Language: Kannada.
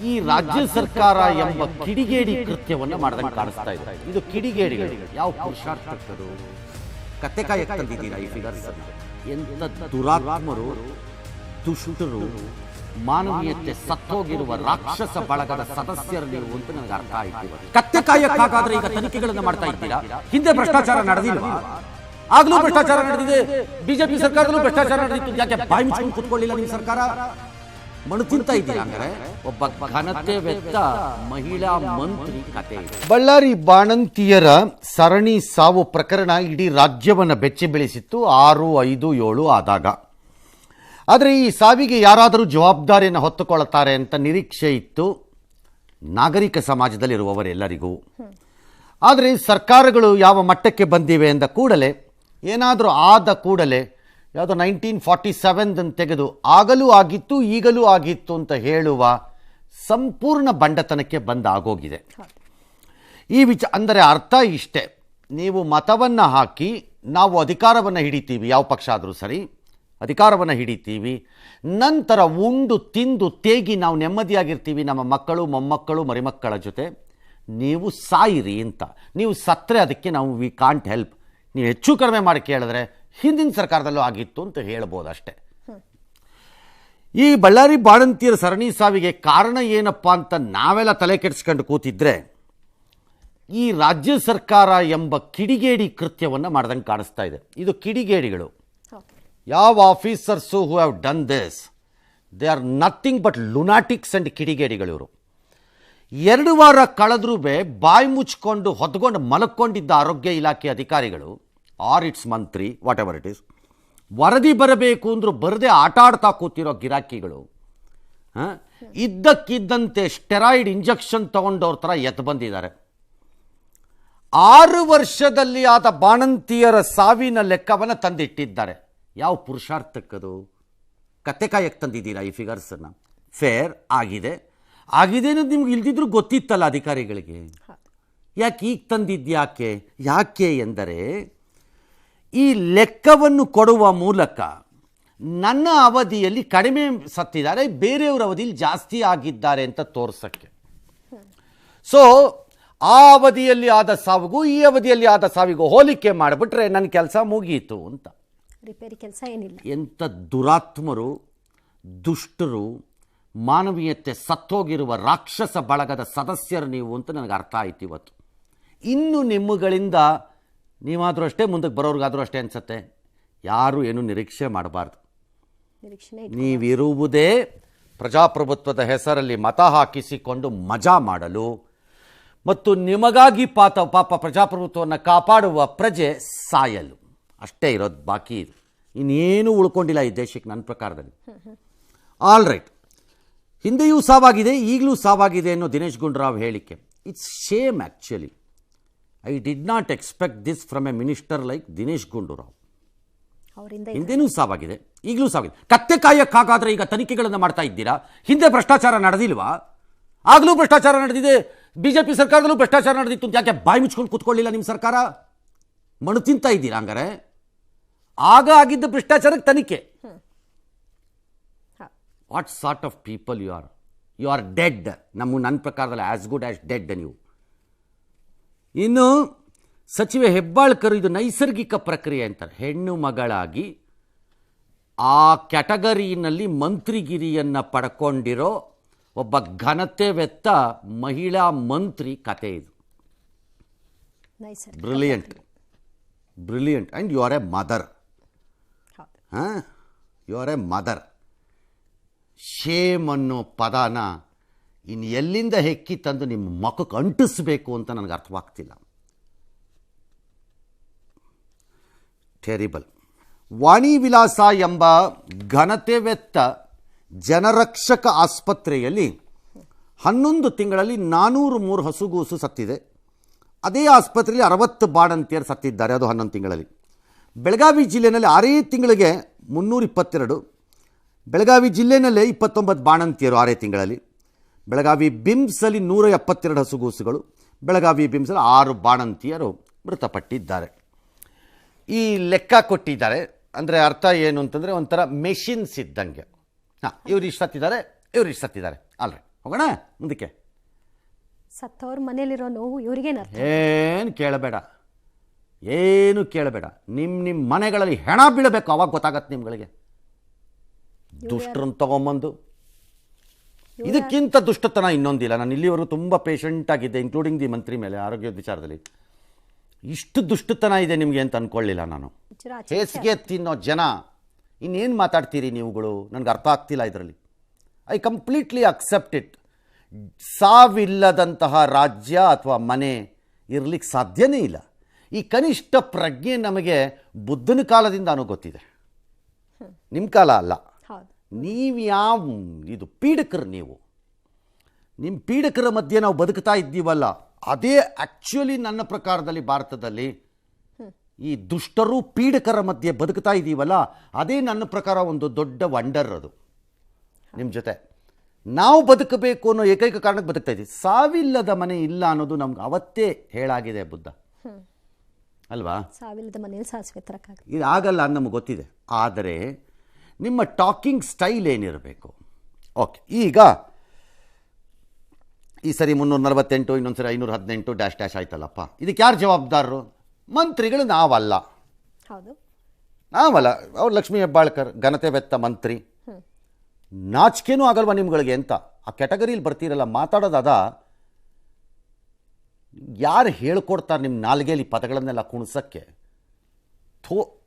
ಈ ರಾಜ್ಯ ಸರ್ಕಾರ ಎಂಬ ಕಿಡಿಗೇಡಿ ಕೃತ್ಯವನ್ನ ಮಾಡದಂಗೆ ಕಾಣಿಸ್ತಾ ಇದೆ. ಇದು ಕಿಡಿಗೇಡಿಗಳು. ಯಾವ ಪುರುಷಾರ್ಥಕರು? ಕತೆ ಕಾಯಕ್ಕೆ ತಂದಿದ್ದೀರಾ ಈ ಫಿಗರ್ಸ್ ಎಂತ ದುರಾತ್ಮರು ದುಷ್ಟರು ಮಾನವೀಯತೆ ಸತ್ತೋಗಿರುವ ರಾಕ್ಷಸ ಬಳಗದ ಸದಸ್ಯರು ನೀವು ಅಂತ ನನಗೆ ಅರ್ಥ ಆಯ್ತು ಕತ್ತೆ ಕಾಯಕ್ಕಾಗಾದ್ರೆ ಈಗ ತನಿಖೆಗಳನ್ನು ಮಾಡ್ತಾ ಇದ್ದೀರಾ? ಹಿಂದೆ ಭ್ರಷ್ಟಾಚಾರ ನಡೆದಿಲ್ಲ ಆಗ್ಲೂ ಭ್ರಷ್ಟಾಚಾರ ನಡೆದಿದೆ. ಬಿಜೆಪಿ ಸರ್ಕಾರದಲ್ಲೂ ಭ್ರಷ್ಟಾಚಾರ ನಡೆದಿತ್ತು. ಯಾಕೆ ಬಾಯಿ ಮುಚ್ಕೊಂಡು ಕುತ್ಕೊಳ್ಳಿಲ್ಲ ನಿಮ್ಮ ಸರ್ಕಾರ? ಮಣ್ಣು ಇದ್ದೀರಾ ಒಬ್ಬ ಘನತೆ ವೆತ್ತ ಮಹಿಳಾ ಮಂತ್ರಿ ಕತೆ. ಬಳ್ಳಾರಿ ಬಾಣಂತಿಯರ ಸರಣಿ ಸಾವು ಪ್ರಕರಣ ಇಡೀ ರಾಜ್ಯವನ್ನ ಬೆಚ್ಚಿ ಬೆಳೆಸಿತ್ತು. ಆರು, ಐದು, ಏಳು ಆದಾಗ. ಆದರೆ ಈ ಸಾವಿಗೆ ಯಾರಾದರೂ ಜವಾಬ್ದಾರಿಯನ್ನು ಹೊತ್ತುಕೊಳ್ಳುತ್ತಾರೆ ಅಂತ ನಿರೀಕ್ಷೆ ಇತ್ತು ನಾಗರಿಕ ಸಮಾಜದಲ್ಲಿರುವವರೆಲ್ಲರಿಗೂ. ಆದರೆ ಸರ್ಕಾರಗಳು ಯಾವ ಮಟ್ಟಕ್ಕೆ ಬಂದಿವೆ ಎಂದ ಕೂಡಲೇ, ಏನಾದರೂ ಆದ ಕೂಡಲೇ ಯಾವುದೋ ನೈನ್ಟೀನ್ ಫಾರ್ಟಿ ಸೆವೆನ್ ತೆಗೆದು ಆಗಲೂ ಆಗಿತ್ತು, ಈಗಲೂ ಆಗಿತ್ತು ಅಂತ ಹೇಳುವ ಸಂಪೂರ್ಣ ಬಂಡತನಕ್ಕೆ ಬಂದ ಆಗೋಗಿದೆ. ಈ ವಿಚ, ಅಂದರೆ ಅರ್ಥ ಇಷ್ಟೇ. ನೀವು ಮತವನ್ನು ಹಾಕಿ, ನಾವು ಅಧಿಕಾರವನ್ನು ಹಿಡಿತೀವಿ, ಯಾವ ಪಕ್ಷ ಆದರೂ ಸರಿ, ಅಧಿಕಾರವನ್ನು ಹಿಡಿತೀವಿ, ನಂತರ ಉಂಡು ತಿಂದು ತೇಗಿ ನಾವು ನೆಮ್ಮದಿಯಾಗಿರ್ತೀವಿ, ನಮ್ಮ ಮಕ್ಕಳು, ಮೊಮ್ಮಕ್ಕಳು, ಮರಿಮಕ್ಕಳ ಜೊತೆ, ನೀವು ಸಾಯಿರಿ ಅಂತ. ನೀವು ಸತ್ತರೆ ಅದಕ್ಕೆ ನಾವು ವಿ ಕಾಂಟ್ ಹೆಲ್ಪ್ ನೀವು ಹೆಚ್ಚು ಕಡಿಮೆ ಮಾಡಿ ಕೇಳಿದ್ರೆ ಹಿಂದಿನ ಸರ್ಕಾರದಲ್ಲೂ ಆಗಿತ್ತು ಅಂತ ಹೇಳ್ಬೋದು ಅಷ್ಟೇ ಈ ಬಳ್ಳಾರಿ ಬಾಣಂತಿಯರ ಸರಣಿ ಸಾವಿಗೆ ಕಾರಣ ಏನಪ್ಪ ಅಂತ ನಾವೆಲ್ಲ ತಲೆ ಕೆಡಿಸ್ಕೊಂಡು ಕೂತಿದ್ರೆ ಈ ರಾಜ್ಯ ಸರ್ಕಾರ ಎಂಬ ಕಿಡಿಗೇಡಿ ಕೃತ್ಯವನ್ನು ಮಾಡ್ದಂಗೆ ಕಾಣಿಸ್ತಾ ಇದೆ. ಇದು ಕಿಡಿಗೇಡಿಗಳು. ಯಾವ officers who have done this they are nothing but lunatics and ಕಿಡಿಗೇಡಿಗಳು ಇವರು. ಎರಡು ವಾರ ಕಳೆದ್ರೂ ಬಾಯಿ ಮುಚ್ಕೊಂಡು ಹೊತ್ಕೊಂಡು ಮಲಕ್ಕೊಂಡಿದ್ದ ಆರೋಗ್ಯ ಇಲಾಖೆ ಅಧಿಕಾರಿಗಳು ಆರ್ ಇಟ್ಸ್ ಮಂತ್ರಿ ವಾಟ್ ಎವರ್ ಇಟ್ ಈಸ್ ವರದಿ ಬರಬೇಕು ಅಂದ್ರೆ ಬರದೆ ಆಟ ಆಡ್ತಾ ಕೂತಿರೋ ಗಿರಾಕಿಗಳು ಇದ್ದಕ್ಕಿದ್ದಂತೆ ಸ್ಟೆರಾಯ್ಡ್ ಇಂಜೆಕ್ಷನ್ ತಗೊಂಡವ್ರ ಥರ ಎತ್ತು ಬಂದಿದ್ದಾರೆ. ಆರು ವರ್ಷದಲ್ಲಿ ಆದ ಬಾಣಂತಿಯರ ಸಾವಿನ ಲೆಕ್ಕವನ್ನು ತಂದಿಟ್ಟಿದ್ದಾರೆ. ಯಾವ ಪುರುಷಾರ್ಥಕ್ಕದು? ಕತೆ ಕಾಯಕ್ಕೆ ತಂದಿದ್ದೀರಾ ಈ ಫಿಗರ್ಸನ್ನು ಫೇರ್ ಆಗಿದೆ. ಆಗಿದೆ ಅನ್ನೋದು ನಿಮ್ಗೆ ಇಲ್ದಿದ್ರು ಗೊತ್ತಿತ್ತಲ್ಲ ಅಧಿಕಾರಿಗಳಿಗೆ? ಯಾಕೆ ಈಗ ತಂದಿದ್ಯಾಕೆ ಯಾಕೆ ಎಂದರೆ ಈ ಲೆಕ್ಕವನ್ನು ಕೊಡುವ ಮೂಲಕ ನನ್ನ ಅವಧಿಯಲ್ಲಿ ಕಡಿಮೆ ಸತ್ತಿದ್ದಾರೆ ಬೇರೆಯವರ ಅವಧಿಯಲ್ಲಿ ಜಾಸ್ತಿ ಆಗಿದ್ದಾರೆ ಅಂತ ತೋರ್ಸಕ್ಕೆ. ಸೊ ಆ ಅವಧಿಯಲ್ಲಿ ಆದ ಸಾವಿಗೂ ಈ ಅವಧಿಯಲ್ಲಿ ಆದ ಸಾವಿಗೂ ಹೋಲಿಕೆ ಮಾಡಿಬಿಟ್ರೆ ನನ್ನ ಕೆಲಸ ಮುಗಿಯಿತು ಅಂತ. ರಿಪೇರಿ ಕೆಲಸ ಏನಿಲ್ಲ. ಎಂಥ ದುರಾತ್ಮರು ದುಷ್ಟರು ಮಾನವೀಯತೆ ಸತ್ತೋಗಿರುವ ರಾಕ್ಷಸ ಬಳಗದ ಸದಸ್ಯರು ನೀವು ಅಂತ ನನಗೆ ಅರ್ಥ ಆಯ್ತು ಇವತ್ತು. ಇನ್ನು ನಿಮ್ಮಗಳಿಂದ ನೀವಾದರೂ ಅಷ್ಟೇ ಮುಂದಕ್ಕೆ ಬರೋರ್ಗಾದರೂ ಅಷ್ಟೇ ಅನಿಸುತ್ತೆ. ಯಾರು ಏನು ನಿರೀಕ್ಷೆ ಮಾಡಬಾರ್ದು. ನೀವಿರುವುದೇ ಪ್ರಜಾಪ್ರಭುತ್ವದ ಹೆಸರಲ್ಲಿ ಮತ ಹಾಕಿಸಿಕೊಂಡು ಮಜಾ ಮಾಡಲು ಮತ್ತು ನಿಮಗಾಗಿ ಪಾತ ಪಾಪ ಪ್ರಜಾಪ್ರಭುತ್ವವನ್ನು ಕಾಪಾಡುವ ಪ್ರಜೆ ಸಾಯಲು. ಅಷ್ಟೇ ಇರೋದು ಬಾಕಿ ಇದು. ಇನ್ನೇನು ಉಳ್ಕೊಂಡಿಲ್ಲ ಈ ದೇಶಕ್ಕೆ ನನ್ನ ಪ್ರಕಾರದಲ್ಲಿ. ಆಲ್ ರೈಟ್ ಹಿಂದೆಯೂ ಸಾವಾಗಿದೆ ಈಗಲೂ ಸಾವಾಗಿದೆ ಅನ್ನೋ ದಿನೇಶ್ ಗುಂಡೂರಾವ್ ಹೇಳಿಕೆ. It's shame actually I did not expect this from a minister like Dinesh Gundurao ಅವರಿಂದ ಹಿಂದೆನೂ ಸಾವಾಗಿದೆ ಈಗಲೂ ಸಾವಾಗಿದೆ. ಕತ್ತೆ ಕಾಯಕ್ಕಾಗಾದ್ರೆ ಈಗ ತನಿಖೆಗಳನ್ನು ಮಾಡ್ತಾ ಇದ್ದೀರಾ? ಹಿಂದೆ ಭ್ರಷ್ಟಾಚಾರ ನಡೆದಿಲ್ವಾ? ಆಗಲೂ ಭ್ರಷ್ಟಾಚಾರ ನಡೆದಿದೆ ಬಿಜೆಪಿ ಸರ್ಕಾರದಲ್ಲೂ ಭ್ರಷ್ಟಾಚಾರ ನಡೆದಿತ್ತು ಅಂತ ಯಾಕೆ ಬಾಯಿ ಮುಚ್ಕೊಂಡು ಕೂತ್ಕೊಳ್ಳಿಲ್ಲ ನಿಮ್ಮ ಸರ್ಕಾರ? ಮಣ್ಣು ತಿಂತಾ ಇದ್ದೀರಾ ಹಂಗಾರೆ? ಆಗ ಆಗಿದ್ದ ಭ್ರಷ್ಟಾಚಾರಕ್ಕೆ ತನಿಖೆ. What sort of people you are you are dead ನಮ್ಮ ನನ್ನ ಪ್ರಕಾರದಲ್ಲಿ ಆಸ್ ಗುಡ್ ಆಸ್ ಡೆಡ್ ನೀವು. ಇನ್ನು ಸಚಿವೆ ಹೆಬ್ಬಾಳ್ಕರ್ ಇದು ನೈಸರ್ಗಿಕ ಪ್ರಕ್ರಿಯೆ ಅಂತಾರೆ. ಹೆಣ್ಣು ಮಗಳಾಗಿ ಆ ಕ್ಯಾಟಗರಿನಲ್ಲಿ ಮಂತ್ರಿಗಿರಿಯನ್ನು ಪಡ್ಕೊಂಡಿರೋ ಒಬ್ಬ ಘನತೆ ವೆತ್ತ ಮಹಿಳಾ ಮಂತ್ರಿ ಕತೆ ಇದು. Brilliant. Brilliant. And you are a mother. ಹಾಂ? You are a mother. Shame ಅನ್ನೋ ಪದನ ಇನ್ನು ಎಲ್ಲಿಂದ ಹೆಕ್ಕಿ ತಂದು ನಿಮ್ಮ ಮಖಕ್ಕೆ ಅಂಟಿಸ್ಬೇಕು ಅಂತ ನನಗೆ ಅರ್ಥವಾಗ್ತಿಲ್ಲ. ಟೆರಿಬಲ್ ವಾಣಿ ವಿಲಾಸ ಎಂಬ ಘನತೆವೆತ್ತ ಜನರಕ್ಷಕ ಆಸ್ಪತ್ರೆಯಲ್ಲಿ ಹನ್ನೊಂದು ತಿಂಗಳಲ್ಲಿ ನಾನೂರು ಮೂರು ಹಸುಗೂಸು ಸತ್ತಿದೆ. ಅದೇ ಆಸ್ಪತ್ರೆಯಲ್ಲಿ ಅರವತ್ತು ಬಾಣಂತಿಯರು ಸತ್ತಿದ್ದಾರೆ ಅದು ಹನ್ನೊಂದು ತಿಂಗಳಲ್ಲಿ. ಬೆಳಗಾವಿ ಜಿಲ್ಲೆಯಲ್ಲಿ ಆರೇ ತಿಂಗಳಿಗೆ ಮುನ್ನೂರ ಇಪ್ಪತ್ತೆರಡು, ಬೆಳಗಾವಿ ಜಿಲ್ಲೆಯಲ್ಲೇ ಇಪ್ಪತ್ತೊಂಬತ್ತು ಬಾಣಂತಿಯರು ಆರೇ ತಿಂಗಳಲ್ಲಿ. ಬೆಳಗಾವಿ ಬಿಮ್ಸಲ್ಲಿ ನೂರ ಎಪ್ಪತ್ತೆರಡು ಹಸುಗೂಸುಗಳು ಬೆಳಗಾವಿ ಬಿಮ್ಸಲ್ಲಿ ಆರು ಬಾಣಂತಿಯರು ಮೃತಪಟ್ಟಿದ್ದಾರೆ. ಈ ಲೆಕ್ಕ ಕೊಟ್ಟಿದ್ದಾರೆ. ಅಂದರೆ ಅರ್ಥ ಏನು ಅಂತಂದರೆ ಒಂಥರ ಮೆಷಿನ್ಸ್ ಇದ್ದಂಗೆ ಹಾಂ ಇವ್ರು ಇಷ್ಟು ಸತ್ತಿದ್ದಾರೆ ಇವ್ರು ಇಷ್ಟು ಸತ್ತಿದ್ದಾರೆ ಅಲ್ರಿ ಹೋಗೋಣ ಮುಂದಕ್ಕೆ. ಸತ್ತವ್ರ ಮನೇಲಿರೋ ನೋವು ಇವ್ರಿಗೇನು ಏನು ಕೇಳಬೇಡ ಏನು ಕೇಳಬೇಡ. ನಿಮ್ಮ ನಿಮ್ಮ ಮನೆಗಳಲ್ಲಿ ಹೆಣ ಬೀಳಬೇಕು ಅವಾಗ ಗೊತ್ತಾಗತ್ತೆ ನಿಮ್ಗಳಿಗೆ. ದುಷ್ಟರನ್ನು ತಗೊಂಬಂದು ಇದಕ್ಕಿಂತ ದುಷ್ಟತನ ಇನ್ನೊಂದಿಲ್ಲ. ನಾನು ಇಲ್ಲಿವರೆಗೂ ತುಂಬ ಪೇಷಂಟ್ ಆಗಿದ್ದೆ ಇನ್ಕ್ಲೂಡಿಂಗ್ ದಿ ಮಂತ್ರಿ ಮೇಲೆ ಆರೋಗ್ಯದ ವಿಚಾರದಲ್ಲಿ. ಇಷ್ಟು ದುಷ್ಟತನ ಇದೆ ನಿಮಗೆ ಅಂತ ಅಂದ್ಕೊಳ್ಳಿಲ್ಲ ನಾನು. ಹೇಸಿಗೆ ತಿನ್ನೋ ಜನ ಇನ್ನೇನು ಮಾತಾಡ್ತೀರಿ ನೀವುಗಳು? ನನಗೆ ಅರ್ಥ ಆಗ್ತಿಲ್ಲ ಇದರಲ್ಲಿ. ಐ ಕಂಪ್ಲೀಟ್ಲಿ ಅಕ್ಸೆಪ್ಟ್ ಇಟ್ ಸಾವಿಲ್ಲದಂತಹ ರಾಜ್ಯ ಅಥವಾ ಮನೆ ಇರಲಿಕ್ಕೆ ಸಾಧ್ಯನೇ ಇಲ್ಲ. ಈ ಕನಿಷ್ಠ ಪ್ರಜ್ಞೆ ನಮಗೆ ಬುದ್ಧನ ಕಾಲದಿಂದಾನೂ ಗೊತ್ತಿದೆ. ನಿಮ್ಮ ಕಾಲ ಅಲ್ಲ. ನೀವು ಯಾವ ಇದು ಪೀಡಕರು ನೀವು? ನಿಮ್ಮ ಪೀಡಕರ ಮಧ್ಯೆ ನಾವು ಬದುಕ್ತಾ ಇದ್ದೀವಲ್ಲ ಅದೇ ಆ್ಯಕ್ಚುಲಿ ನನ್ನ ಪ್ರಕಾರದಲ್ಲಿ ಭಾರತದಲ್ಲಿ ಈ ದುಷ್ಟರು ಪೀಡಕರ ಮಧ್ಯೆ ಬದುಕ್ತಾ ಇದ್ದೀವಲ್ಲ ಅದೇ ನನ್ನ ಪ್ರಕಾರ ಒಂದು ದೊಡ್ಡ ವಂಡರ್ ಅದು. ನಿಮ್ಮ ಜೊತೆ. ನಾವು ಬದುಕಬೇಕು ಅನ್ನೋ ಏಕೈಕ ಕಾರಣಕ್ಕೆ ಬದುಕ್ತಾ ಇದ್ದೀವಿ. ಸಾವಿಲ್ಲದ ಮನೆ ಇಲ್ಲ ಅನ್ನೋದು ನಮ್ಗೆ ಅವತ್ತೇ ಹೇಳಾಗಿದೆ ಬುದ್ಧ. ಅಲ್ವಾ? ಸಾವಿಲ್ಲದ ಮನೆಯಲ್ಲಿ ಸಾಸಿವೆ ಇದು ಆಗಲ್ಲ ಅಂತ ನಮಗೆ ಗೊತ್ತಿದೆ. ಆದರೆ ನಿಮ್ಮ ಟಾಕಿಂಗ್ ಸ್ಟೈಲ್ ಏನಿರಬೇಕು? ಓಕೆ ಈಗ ಈ ಸರಿ ಮುನ್ನೂರ ನಲವತ್ತೆಂಟು ಇನ್ನೊಂದು ಸರಿ ಐನೂರ ಹದಿನೆಂಟು ಡ್ಯಾಶ್ ಡ್ಯಾಶ್ ಆಯ್ತಲ್ಲಪ್ಪ. ಇದಕ್ಕೆ ಯಾರು ಜವಾಬ್ದಾರರು? ಮಂತ್ರಿಗಳು ನಾವಲ್ಲ. ಹೌದು. ನಾವಲ್ಲ. ಅವ್ರು ಲಕ್ಷ್ಮೀ ಹೆಬ್ಬಾಳ್ಕರ್ ಘನತೆ ವೆತ್ತ ಮಂತ್ರಿ. ನಾಚಿಕೆನೂ ಆಗಲ್ವಾ ನಿಮ್ಗಳಿಗೆ ಅಂತ? ಆ ಕ್ಯಾಟಗರಿಲಿ ಬರ್ತೀರಲ್ಲ ಮಾತಾಡೋದಾದ ಯಾರು ಹೇಳ್ಕೊಡ್ತಾರೆ ನಿಮ್ಮ ನಾಲ್ಗೆಯಲ್ಲಿ ಪದಗಳನ್ನೆಲ್ಲ ಕುಣಿಸೋಕ್ಕೆ? ಥೋ